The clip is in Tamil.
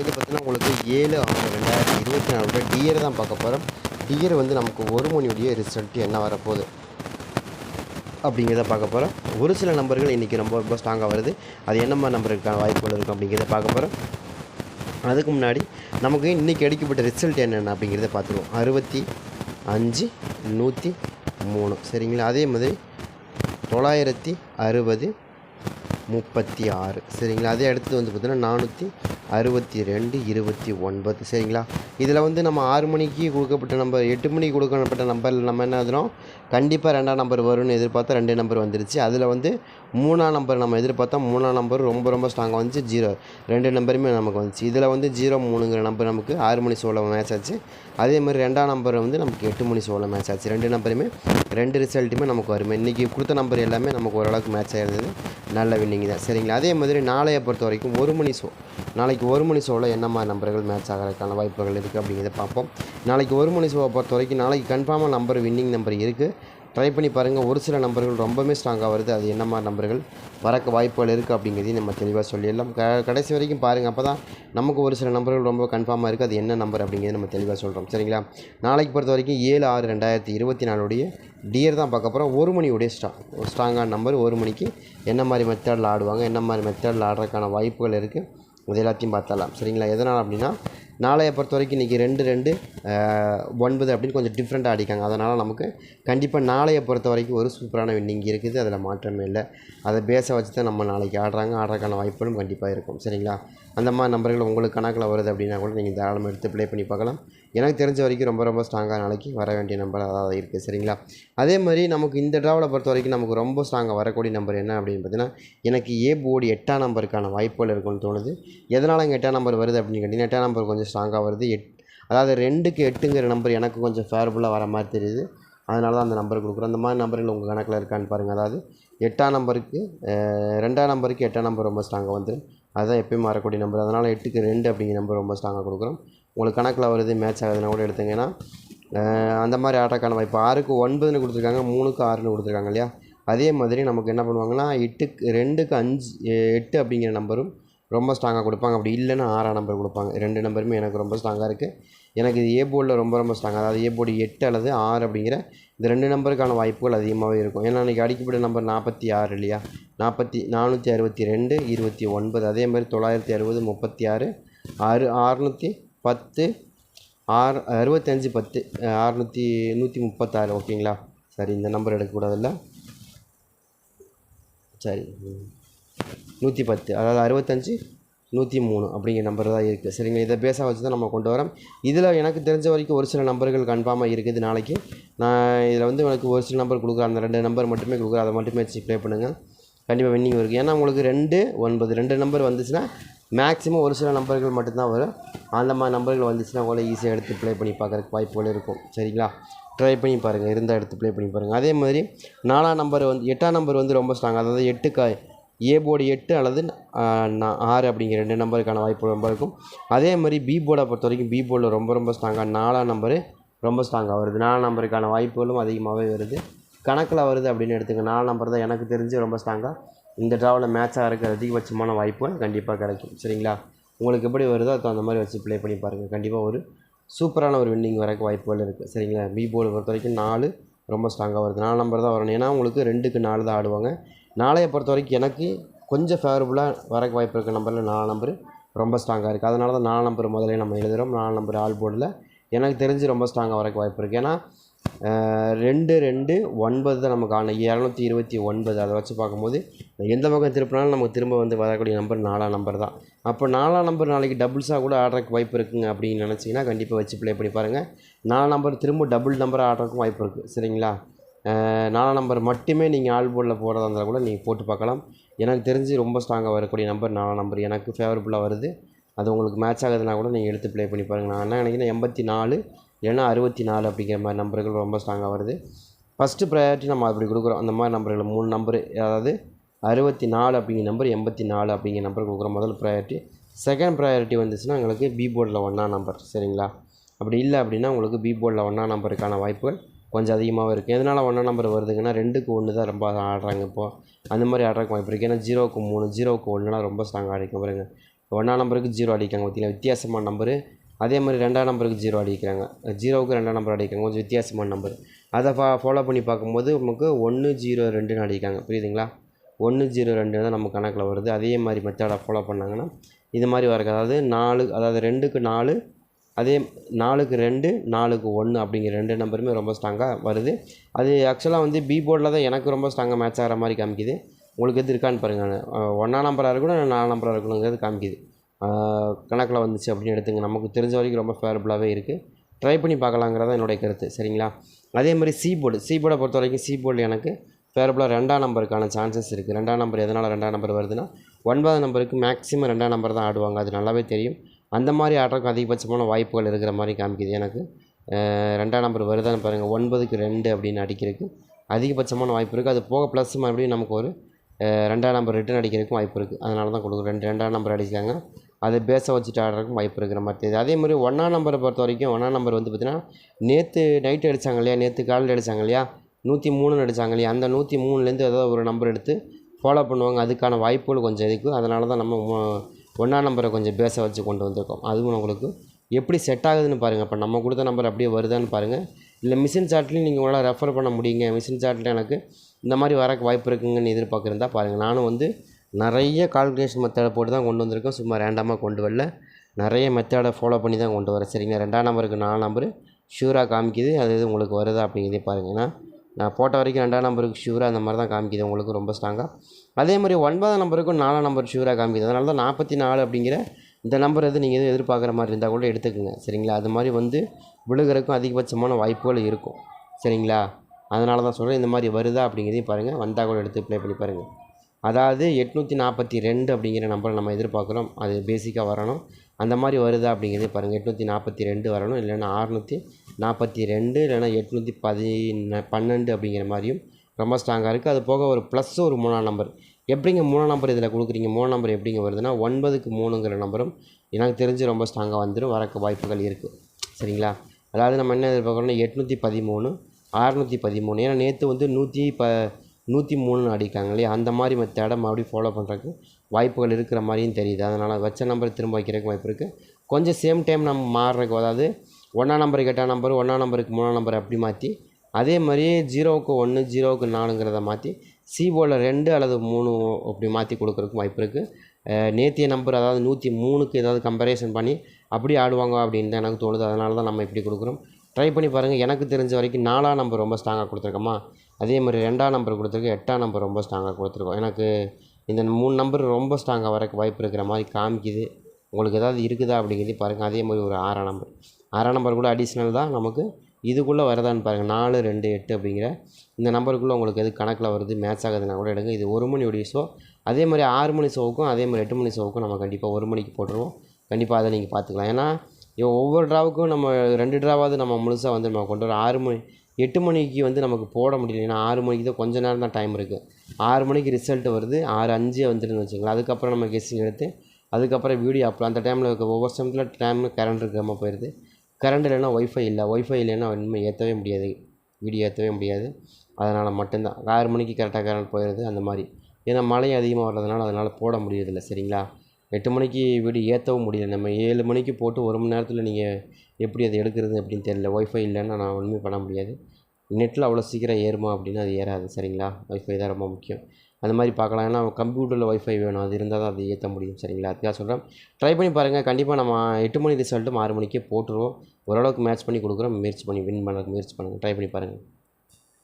இது பார்த்தீங்கன்னா உங்களுக்கு ஏழு ஆறு ரெண்டாயிரத்தி இருபத்தி நாலு டியர் தான் பார்க்க போகிறோம் டியர் வந்து நமக்கு ஒரு மணியுடைய ரிசல்ட் என்ன வரப்போகுது அப்படிங்கிறத பார்க்க போகிறோம் ஒரு சில நம்பர்கள் இன்றைக்கி ரொம்ப ரொம்ப ஸ்ட்ராங்காக வருது. அது என்ன மாதிரி நம்பருக்கான வாய்ப்புகள் இருக்கும் அப்படிங்கிறத பார்க்க போகிறோம் அதுக்கு முன்னாடி நமக்கு இன்றைக்கி அடிக்கப்பட்ட ரிசல்ட் என்னென்ன அப்படிங்கிறத பார்த்துருவோம். அறுபத்தி அஞ்சு நூற்றி மூணு. சரிங்களா? அதே மாதிரி தொள்ளாயிரத்தி அறுபது முப்பத்தி ஆறு. சரிங்களா? அதே அடுத்தது வந்து பார்த்திங்கன்னா நானூற்றி அறுபத்தி ரெண்டு இருபத்தி ஒன்பது. சரிங்களா? இதில் வந்து நம்ம ஆறு மணிக்கு கொடுக்கப்பட்ட நம்பர் எட்டு மணிக்கு கொடுக்கப்பட்ட நம்பரில் நம்ம என்ன எழுதுறோம்? கண்டிப்பாக ரெண்டாம் நம்பர் வரும்னு எதிர்பார்த்தா ரெண்டு நம்பர் வந்துருச்சு. அதில் வந்து மூணாம் நம்பர் நம்ம எதிர்பார்த்தா மூணாம் நம்பர் ரொம்ப ரொம்ப ஸ்ட்ராங்காக வந்துச்சு. ஜீரோ ரெண்டு நம்பருமே நமக்கு வந்துச்சு. இதில் வந்து ஜீரோ மூணுங்கிற நம்பர் நமக்கு ஆறு மணி சோளம் மேட்ச் ஆச்சு. அதே மாதிரி ரெண்டாம் நம்பர் வந்து நமக்கு எட்டு மணி சோளம் மேட்ச் ஆச்சு. ரெண்டு நம்பருமே ரெண்டு ரிசல்ட்டுமே நமக்கு வரும். இன்றைக்கி கொடுத்த நம்பர் எல்லாமே நமக்கு ஓரளவுக்கு மேட்ச் ஆயிருந்தது. நல்ல வின்னிங் தான். சரிங்களா? அதே மாதிரி நாளையை பொறுத்த வரைக்கும் ஒரு மணி ஷோ நாளைக்கு ஒரு மணி ஷோவில் என்ன மாதிரி நம்பர்கள் மேட்ச் ஆகிறதுக்கான வாய்ப்புகள் இருக்குது அப்படிங்கிறத பார்ப்போம். நாளைக்கு ஒரு மணி ஷோவை பொறுத்த வரைக்கும் நாளைக்கு கன்ஃபார்மாக நம்பர் வின்னிங் நம்பர் இருக்குது ட்ரை பண்ணி பாருங்கள் ஒரு சில நம்பர்கள் ரொம்பவே ஸ்ட்ராங்காக வருது. அது என்ன மாதிரி நம்பர்கள் வரக்க வாய்ப்புகள் இருக்குது அப்படிங்கிறதையும் நம்ம தெளிவாக சொல்லிடலாம். க கடைசி வரைக்கும் பாருங்கள் அப்போ தான் நமக்கு ஒரு சில நம்பர்கள் ரொம்ப கன்ஃபார்மாக இருக்குது அது என்ன நம்பர் அப்படிங்கிறது நம்ம தெளிவாக சொல்கிறோம் சரிங்களா? நாளைக்கு பொறுத்த வரைக்கும் ஏழு ஆறு ரெண்டாயிரத்தி இருபத்தி நாலுடைய டியர் தான் பார்க்க போகிறோம் ஒரு மணியுடைய ஸ்ட்ரா ஸ்ட்ராங்கான நம்பர் ஒரு மணிக்கு என்ன மாதிரி மெத்தடில் ஆடுவாங்க என்ன மாதிரி மெத்தடில் ஆடுறதுக்கான வாய்ப்புகள் இருக்குது இது எல்லாத்தையும் பார்த்தலாம் சரிங்களா? எதனால் அப்படின்னா நாளையை பொறுத்த வரைக்கும் இன்றைக்கி ரெண்டு ரெண்டு ஒன்பது அப்படின்னு கொஞ்சம் டிஃப்ரெண்ட்டாக அடிக்காங்க. அதனால் நமக்கு கண்டிப்பாக நாளையை பொறுத்த வரைக்கும் ஒரு சூப்பரான வின்னிங் இருக்குது. அதில் மாற்றமே இல்லை. அதை பேச வச்சு தான் நம்ம நாளைக்கு ஆடுறாங்க. ஆடுறதுக்கான வாய்ப்புகளும் கண்டிப்பாக இருக்கும். சரிங்களா? அந்த மாதிரி நம்பர்கள் உங்களுக்கு கணக்கில் வருது அப்படின்னா கூட நீங்கள் தாராளமாக எடுத்து ப்ளே பண்ணி பார்க்கலாம். எனக்கு தெரிஞ்ச வரைக்கும் ரொம்ப ரொம்ப ஸ்ட்ராங்காக நாளைக்கு வர வேண்டிய நம்பர் அதாவது இருக்குது சரிங்களா? அதே மாதிரி நமக்கு இந்த ட்ராவலை பொறுத்த வரைக்கும் நமக்கு ரொம்ப ஸ்ட்ராங்காக வரக்கூடிய நம்பர் என்ன அப்படின்னு பார்த்தீங்கன்னா எனக்கு ஏ போர்டு எட்டாம் நம்பருக்கான வாய்ப்புகள் இருக்கும்னு தோணுது. எதனால் அங்கே எட்டாம் நம்பர் வருது அப்படின்னு கேட்டிங்கன்னா எட்டாம் நம்பர் கொஞ்சம் ஸ்ட்ராங்காக வருது. எட் அதாவது ரெண்டுக்கு எட்டுங்கிற நம்பர் எனக்கு கொஞ்சம் ஃபேவரபுளாக வர மாதிரி தெரியுது. அதனால தான் அந்த நம்பர் கொடுக்குறோம். அந்த மாதிரி நம்பர்கள் உங்கள் கணக்கில் இருக்கான்னு பாருங்கள் அதாவது எட்டாம் நம்பருக்கு ரெண்டாம் நம்பருக்கு எட்டாம் நம்பர் ரொம்ப ஸ்ட்ராங்காக வந்துடும் அதுதான் எப்பயும் வரக்கூடிய நம்பர் அதனால் எட்டுக்கு ரெண்டு அப்படிங்கிற நம்பர் ரொம்ப ஸ்ட்ராங்காக கொடுக்குறோம். உங்களுக்கு கணக்கில் வருது மேட்ச் ஆகுதுன்னா கூட எடுத்தீங்கன்னா அந்த மாதிரி ஆட்டக்கான வாய்ப்பு. ஆறுக்கு ஒன்பதுன்னு கொடுத்துருக்காங்க மூணுக்கு ஆறுன்னு கொடுத்துருக்காங்க இல்லையா? அதே மாதிரி நமக்கு என்ன பண்ணுவாங்கன்னா எட்டுக்கு ரெண்டுக்கு அஞ்சு எட்டு அப்படிங்கிற நம்பரும் ரொம்ப ஸ்ட்ராங்காக கொடுப்பாங்க. அப்படி இல்லைன்னா ஆறாம் நம்பர் கொடுப்பாங்க. ரெண்டு நம்பருமே எனக்கு ரொம்ப ஸ்ட்ராங்காக இருக்குது எனக்கு இது ஏ போர்டில் ரொம்ப ரொம்ப ஸ்ட்ராங் அதாவது ஏ போர்டு எட்டு அல்லது ஆறு அப்படிங்கிற இந்த ரெண்டு நம்பருக்கான வாய்ப்புகள் அதிகமாகவே இருக்கும். ஏன்னா இன்றைக்கி அடிக்கப்பட்ட நம்பர் நாற்பத்தி ஆறு இல்லையா? நாற்பத்தி நானூற்றி அறுபத்தி ரெண்டு இருபத்தி ஒன்பது. அதே மாதிரி தொள்ளாயிரத்தி அறுபது முப்பத்தி ஆறு ஆறு அறுநூற்றி பத்து ஆறு அறுபத்தஞ்சு பத்து அறுநூற்றி நூற்றி முப்பத்தாறு. ஓகேங்களா சரி இந்த நம்பர் எடுக்கக்கூடாதுல்ல சரி. ம். நூற்றி பத்து அதாவது அறுபத்தஞ்சு நூற்றி மூணு அப்படிங்கிற நம்பர் தான் இருக்குது சரிங்க இதை பேச வச்சு தான் நம்ம கொண்டு வரோம். இதில் எனக்கு தெரிஞ்ச வரைக்கும் ஒரு சில நம்பர்கள் கன்ஃபார்மாக இருக்குது நாளைக்கு. நான் இதில் வந்து எனக்கு ஒரு சில நம்பர் கொடுக்குறேன் அந்த ரெண்டு நம்பர் மட்டுமே கொடுக்குறேன் அதை மட்டுமே வச்சு ப்ளே பண்ணுங்கள் கண்டிப்பாக வின்னிங் இருக்குது ஏன்னா உங்களுக்கு ரெண்டு ஒன்பது ரெண்டு நம்பர் வந்துச்சுன்னா மேக்ஸிமம் ஒரு சில நம்பர்கள் மட்டும்தான் வரும். அந்த மாதிரி நம்பர்கள் வந்துச்சுன்னா உங்களை ஈஸியாக எடுத்து ப்ளே பண்ணி பார்க்குறதுக்கு வாய்ப்புகள் இருக்கும். சரிங்களா? ட்ரை பண்ணி பாருங்கள் இருந்தால் எடுத்து ப்ளே பண்ணி பாருங்கள் அதே மாதிரி நாலாம் நம்பர் வந்து எட்டாம் நம்பர் வந்து ரொம்ப ஸ்ட்ராங் அதாவது எட்டு கா ஏ போர்டு எட்டு அல்லது ஆறு அப்படிங்கிற ரெண்டு நம்பருக்கான வாய்ப்பு ரொம்ப இருக்கும். அதே மாதிரி பி போர்டை பொறுத்த வரைக்கும் பி போர்டில் ரொம்ப ரொம்ப ஸ்ட்ராங்காக நாலாம் நம்பரு ரொம்ப ஸ்ட்ராங்காக வருது. நாலாம் நம்பருக்கான வாய்ப்புகளும் அதிகமாகவே வருது. கணக்கில் வருது அப்படின்னு எடுத்துங்க நாலாம் நம்பர் தான் எனக்கு தெரிஞ்சு ரொம்ப ஸ்ட்ராங்காக இந்த ட்ராவில் மேட்ச் இருக்கிற அதிகபட்சமான வாய்ப்புகள் கண்டிப்பாக கிடைக்கும். சரிங்களா? உங்களுக்கு எப்படி வருதோ அதுக்கு அந்த மாதிரி வச்சு ப்ளே பண்ணி பாருங்கள் கண்டிப்பாக ஒரு சூப்பரான ஒரு வின்னிங் வரக்கு வாய்ப்புகள் இருக்குது சரிங்களா? பி போர்டு பொறுத்த வரைக்கும் நாலு ரொம்ப ஸ்ட்ராங்காக வருது. நாலு நம்பர் தான் வரணும். ஏன்னா உங்களுக்கு ரெண்டுக்கு நாலு தான் ஆடுவாங்க. நாளைய பொறுத்த வரைக்கும் எனக்கு கொஞ்சம் ஃபேவரபுளாக வரக்கு வாய்ப்பு இருக்க நம்பரில் நாலு நம்பர் ரொம்ப ஸ்ட்ராங்காக இருக்குது அதனால தான் நாலு நம்பர் முதலே நம்ம எழுதுகிறோம் நாலு நம்பர் ஆல் போர்டில் எனக்கு தெரிஞ்சு ரொம்ப ஸ்ட்ராங்காக வரக்கு வாய்ப்பு இருக்குது ஏன்னா ரெண்டு ரெண்டு ஒன்பது தான் நமக்கு ஆன இரநூத்தி இருபத்தி ஒன்பது. அதை வச்சு பார்க்கும்போது எந்த பக்கம் திருப்பினாலும் நமக்கு திரும்ப வந்து வரக்கூடிய நம்பர் நாலாம் நம்பர் தான். அப்போ நாலாம் நம்பர் நாளைக்கு டபுள்ஸாக கூட ஆடுறதுக்கு வாய்ப்பு இருக்குங்க அப்படின்னு நினச்சிங்கன்னா கண்டிப்பாக வச்சு ப்ளே பண்ணி பாருங்கள் நாலு நம்பர் திரும்ப டபுள் நம்பர் ஆடுறதுக்கும் வாய்ப்பு இருக்குது சரிங்களா? நாலாம் நம்பர் மட்டுமே நீங்கள் ஆல் போர்டில் போடுறதா இருந்தால் கூட நீங்கள் போட்டு பார்க்கலாம். எனக்கு தெரிஞ்சு ரொம்ப ஸ்ட்ராங்காக வரக்கூடிய நம்பர் நாலாம் நம்பர் எனக்கு ஃபேவரபுளாக வருது. அது உங்களுக்கு மேட்ச் ஆகுதுன்னா கூட நீங்கள் எடுத்து ப்ளே பண்ணி பாருங்கள் நான் என்ன நினைக்கிறேன் எண்பத்தி நாலு இல்லைன்னா அறுபத்தி நாலு அப்படிங்கிற மாதிரி நம்பர்கள் ரொம்ப ஸ்ட்ராங்காக வருது. ஃபஸ்ட்டு ப்ரையாரிட்டி நம்ம அப்படி கொடுக்குறோம். அந்த மாதிரி நம்பர்கள் மூணு நம்பரு அதாவது அறுபத்தி நாலு அப்படிங்கிற நம்பர் எண்பத்தி நாலு அப்படிங்கிற நம்பர் கொடுக்குறோம். முதல் ப்ரையாரிட்டி செகண்ட் ப்ரையாரிட்டி வந்துச்சுன்னா உங்களுக்கு பி போர்டில் ஒன்றா நம்பர் சரிங்களா? அப்படி இல்லை அப்படின்னா உங்களுக்கு பி போர்டில் ஒன்றா நம்பருக்கான வாய்ப்புகள் கொஞ்சம் அதிகமாகவே இருக்குது. எதனால் ஒன்றா நம்பர் வருதுங்கன்னா ரெண்டுக்கு ஒன்று தான் ரொம்ப ஆடுறாங்க இப்போது அந்த மாதிரி ஆடுறதுக்கு வாய்ப்பு இருக்குது. ஏன்னா ஜீரோவுக்கு மூணு ஜீரோவுக்கு ஒன்றுலாம் ரொம்ப ஸ்ட்ராங்காக அடிக்கும் பாருங்க. ஒன்றாம் நம்பருக்கு ஜீரோ அடிக்கிறாங்க பார்த்திங்களா? வித்தியாசமான நம்பரு அதே மாதிரி ரெண்டாம் நம்பருக்கு ஜீரோ அடிக்கிறாங்க. ஜீரோவுக்கு ரெண்டாம் நம்பர் அடிக்கிறாங்க. கொஞ்சம் வித்தியாசமான நம்பர் அதை ஃபா ஃபாலோ பண்ணி பார்க்கும்போது நமக்கு ஒன்று ஜீரோ ரெண்டுன்னு அடிக்கிறாங்க. புரியுதுங்களா? ஒன்று ஜீரோ ரெண்டு தான் நம்ம கணக்கில் வருது. அதே மாதிரி மெத்தடை ஃபாலோ பண்ணாங்கன்னா இது மாதிரி வரக்கு. அதாவது நாலு அதாவது ரெண்டுக்கு நாலு அதே நாலுக்கு ரெண்டு நாலுக்கு ஒன்று அப்படிங்கிற ரெண்டு நம்பருமே ரொம்ப ஸ்ட்ராங்காக வருது. அது ஆக்சுவலாக வந்து பி போர்டில் தான் எனக்கு ரொம்ப ஸ்ட்ராங்காக மேட்ச் ஆகிற மாதிரி காமிக்குது. உங்களுக்கு எது இருக்கான்னு பாருங்கள் ஒன்றாம் நம்பராக இருக்கணும் நாலு நம்பராக இருக்கணுங்கிறது காமிக்குது. கணக்கில் வந்துச்சு அப்படின்னு எடுத்துங்க. நமக்கு தெரிஞ்ச வரைக்கும் ரொம்ப ஃபேவரபுளாகவே இருக்குது ட்ரை பண்ணி பார்க்கலாங்கிறதான் என்னுடைய கருத்து. சரிங்களா? அதே மாதிரி சி போர்டு சி போர்டை பொறுத்த வரைக்கும் சி போர்டு எனக்கு ஃபேவரபுளாக ரெண்டாம் நம்பருக்கான சான்சஸ் இருக்குது ரெண்டாம் நம்பர் எதனால் ரெண்டாம் நம்பர் வருதுன்னா ஒன்பதாம் நம்பருக்கு மேக்ஸிமம் ரெண்டாம் நம்பர் தான் ஆடுவாங்க. அது நல்லாவே தெரியும். அந்த மாதிரி ஆடுறதுக்கு அதிகபட்சமான வாய்ப்புகள் இருக்கிற மாதிரி காமிக்குது. எனக்கு ரெண்டாம் நம்பர் வருதான்னு பாருங்கள் ஒன்பதுக்கு ரெண்டு அப்படின்னு அடிக்கிறதுக்கு அதிகபட்சமான வாய்ப்பு இருக்குது அது போக ப்ளஸ் மறுபடியும் நமக்கு ஒரு ரெண்டாம் நம்பர் ரிட்டன் அடிக்கிறதுக்கும் வாய்ப்பு இருக்குது அதனால தான் கொடுக்குறோம். ரெண்டு ரெண்டாம் நம்பர் அடிச்சாங்க அதை பேச வச்சுட்டு ஆடுறதுக்கும் வாய்ப்பு இருக்கிற மாதிரி தெரியுது. அதே மாதிரி ஒன்றாம் நம்பரை பொறுத்த வரைக்கும் ஒன்றாம் நம்பர் வந்து பார்த்திங்கன்னா நேற்று நைட்டு அடித்தாங்க இல்லையா? நேற்று காலையில் அடித்தாங்க இல்லையா? நூற்றி மூணுன்னு அடித்தாங்க இல்லையா? அந்த நூற்றி மூணுலேருந்து ஏதோ ஒரு நம்பர் எடுத்து ஃபாலோ பண்ணுவாங்க. அதுக்கான வாய்ப்புகள் கொஞ்சம் இருக்குது அதனால தான் நம்ம ஒன்றாம் நம்பரை கொஞ்சம் பேச வச்சு கொண்டு வந்திருக்கோம். அதுவும் உங்களுக்கு எப்படி செட் ஆகுதுன்னு பாருங்கள் இப்போ நம்ம கொடுத்த நம்பர் அப்படியே வருதான்னு பாருங்கள் இல்லை மிஷின் சார்ட்லேயும் நீங்கள் உங்களால் ரெஃபர் பண்ண முடியுங்க. மிஷின் சாட்டில் எனக்கு இந்த மாதிரி வரக்கு வாய்ப்பு இருக்குங்கன்னு எதிர்பார்க்குறதா பாருங்கள் நானும் வந்து நிறைய கால்குலேஷன் மெத்தடை போட்டு தான் கொண்டு வந்திருக்கேன். சும்மா ரேண்டமாக கொண்டு வரல. நிறைய மெத்தடை ஃபாலோ பண்ணி தான் கொண்டு வரேன். சரிங்களா? ரெண்டாம் நம்பருக்கு நாலு நம்பர் ஷூராக காமிக்குது. அது இது உங்களுக்கு வருதா அப்படிங்கிறதே பாருங்கள் ஏன்னா நான் போட்ட வரைக்கும் ரெண்டாம் நம்பருக்கு ஷூராக அந்த மாதிரி தான் காமிக்குது. உங்களுக்கு ரொம்ப ஸ்ட்ராங்காக அதே மாதிரி ஒன்பதாம் நம்பருக்கும் நாலாம் நம்பர் ஷூராக காமிக்குது. அதனால தான் நாற்பத்தி நாலு அப்படிங்கிற இந்த நம்பர் எது நீங்கள் எதுவும் எதிர்பார்க்குற மாதிரி இருந்தால் கூட எடுத்துக்கோங்க. சரிங்களா? அது மாதிரி வந்து விழுகிறதுக்கும் அதிகபட்சமான வாய்ப்புகள் இருக்கும். சரிங்களா? அதனால தான் சொல்கிறேன் இந்த மாதிரி வருதா அப்படிங்கிறதையும் பாருங்கள் வந்தால் கூட எடுத்து ப்ளே பண்ணி பாருங்கள் அதாவது எட்நூற்றி நாற்பத்தி ரெண்டு அப்படிங்கிற நம்பரை நம்ம எதிர்பார்க்குறோம். அது பேசிக்காக வரணும். அந்த மாதிரி வருதா அப்படிங்கிறதே பாருங்கள் எட்நூற்றி நாற்பத்தி ரெண்டு வரணும். இல்லைன்னா அறுநூற்றி நாற்பத்தி ரெண்டு இல்லைன்னா எட்நூற்றி பதி பன்னெண்டு அப்படிங்கிற மாதிரியும் ரொம்ப ஸ்ட்ராங்காக இருக்குது அது போக ஒரு ப்ளஸ் ஒரு மூணாம் நம்பர் எப்படிங்க மூணாம் நம்பர் இதில் கொடுக்குறீங்க? மூணாம் நம்பர் எப்படிங்க வருதுன்னா ஒன்பதுக்கு மூணுங்கிற நம்பரும் எனக்கு தெரிஞ்சு ரொம்ப ஸ்ட்ராங்காக வந்துடும் வரக்கு வாய்ப்புகள் இருக்குது சரிங்களா? அதாவது நம்ம என்ன எதிர்பார்க்குறோம்னா எட்நூற்றி பதிமூணு அறநூற்றி பதிமூணு. ஏன்னா நேற்று வந்து நூற்றி ப நூற்றி மூணுன்னு அடிக்காங்க இல்லையா? அந்த மாதிரி மெத்தடை மறுபடியும் ஃபாலோ பண்ணுறதுக்கு வாய்ப்புகள் இருக்கிற மாதிரியும் தெரியுது. அதனால் வச்ச நம்பர் திரும்ப வைக்கிறதுக்கு வாய்ப்பு இருக்குது கொஞ்சம் சேம் டைம் நம்ம மாறுறதுக்கு அதாவது ஒன்றாம் நம்பருக்கு எட்டாம் நம்பர் ஒன்றாம் நம்பருக்கு மூணாம் நம்பர் அப்படி மாற்றி அதே மாதிரியே ஜீரோவுக்கு ஒன்று ஜீரோவுக்கு நாலுங்கிறத மாற்றி சிஓவில் ரெண்டு அல்லது மூணு அப்படி மாற்றி கொடுக்குறதுக்கு வாய்ப்பு இருக்குது நேத்திய நம்பர் அதாவது நூற்றி மூணுக்கு ஏதாவது கம்பேரிசன் பண்ணி அப்படி ஆடுவாங்க அப்படின்னு தான் எனக்கு தோணுது. அதனால தான் நம்ம இப்படி கொடுக்குறோம். ட்ரை பண்ணி பாருங்கள் எனக்கு தெரிஞ்ச வரைக்கும் நாலாம் நம்பர் ரொம்ப ஸ்ட்ராங்காக கொடுத்துருக்கோமா? அதே மாதிரி ரெண்டாம் நம்பர் கொடுத்துருக்கு. எட்டாம் நம்பர் ரொம்ப ஸ்ட்ராங்காக கொடுத்துருக்கோம். எனக்கு இந்த மூணு நம்பர் ரொம்ப ஸ்ட்ராங்காக வரக்கு வாய்ப்பு இருக்கிற மாதிரி காமிக்குது. உங்களுக்கு ஏதாவது இருக்குதா அப்படிங்கிறது பாருங்கள் அதே மாதிரி ஒரு ஆறாம் நம்பர். ஆறாம் நம்பர் கூட அடிஷ்னல் தான் நமக்கு இதுக்குள்ளே வரதான்னு பாருங்கள் நாலு ரெண்டு எட்டு அப்படிங்கிற இந்த நம்பருக்குள்ளே உங்களுக்கு எது கணக்கில் வருது மேட்ச் ஆகுதுன்னா கூட எடுங்க. இது ஒரு மணியுடைய ஷோ அதே மாதிரி ஆறு மணி ஷோவுக்கும் அதே மாதிரி எட்டு மணி ஷோவுக்கும் நம்ம கண்டிப்பாக ஒரு மணிக்கு போட்டுருவோம். கண்டிப்பாக அதை நீங்கள் பார்த்துக்கலாம் ஏன்னா ஒவ்வொரு ட்ராவுக்கும் நம்ம ரெண்டு ட்ராவாவது நம்ம முழுசாக வந்து நம்ம கொண்டு வரோம் ஆறு மணி எட்டு மணிக்கு வந்து நமக்கு போட முடியல. ஏன்னா ஆறு மணிக்கு தான் கொஞ்சம் நேரம் தான் டைம் இருக்குது ஆறு மணிக்கு ரிசல்ட் வருது. ஆறு அஞ்சு வந்துட்டுன்னு வச்சுக்கலாம் அதுக்கப்புறம் நம்ம கெஸ்டிங் எடுத்து அதுக்கப்புறம் வீடியோ அப்லோட் அந்த டைமில் இருக்க ஒவ்வொரு சமயத்தில் டைம் கரண்ட் இருக்காமல் போயிடுது கரண்ட் இல்லைன்னா ஒய்ஃபை இல்லை. ஒய்ஃபை இல்லைன்னா இனிமேல் ஏற்றவே முடியாது. வீடியோ ஏற்றவே முடியாது. அதனால் மட்டும்தான். ஆறு மணிக்கு கரெக்டாக கரண்ட் போயிடுது அந்த மாதிரி. ஏன்னா மழை அதிகமாக வர்றதுனால அதனால் போட முடியறதில்ல சரிங்களா? எட்டு மணிக்கு வீடியோ ஏற்றவும் முடியல. நம்ம ஏழு மணிக்கு போட்டு ஒரு மணி நேரத்தில் நீங்கள் எப்படி அதை எடுக்கிறது அப்படின்னு தெரியல. ஒய்ஃபை இல்லைன்னா நான் ஒன்றுமே பண்ண முடியாது. நெட்டில் அவ்வளோ சீக்கிரம் ஏறுமா அப்படின்னா அது ஏறாது சரிங்களா? ஒய்ஃபை தான் ரொம்ப முக்கியம். அந்த மாதிரி பார்க்கலாம். ஏன்னா கம்ப்யூட்டரில் ஒய்ஃபை வேணும். அது இருந்தால் தான் அதை ஏற்ற முடியும். சரிங்களா? அதுக்காக சொல்கிறேன் ட்ரை பண்ணி பாருங்கள் கண்டிப்பாக நம்ம எட்டு மணி ரிசல்ட்டும் ஆறு மணிக்கே போட்டுருவோம். ஓரளவுக்கு மேட்ச் பண்ணி கொடுக்குறோம். முயற்சி பண்ணி வின் பண்ண முயற்சி பண்ணுங்கள் ட்ரை பண்ணி பாருங்கள்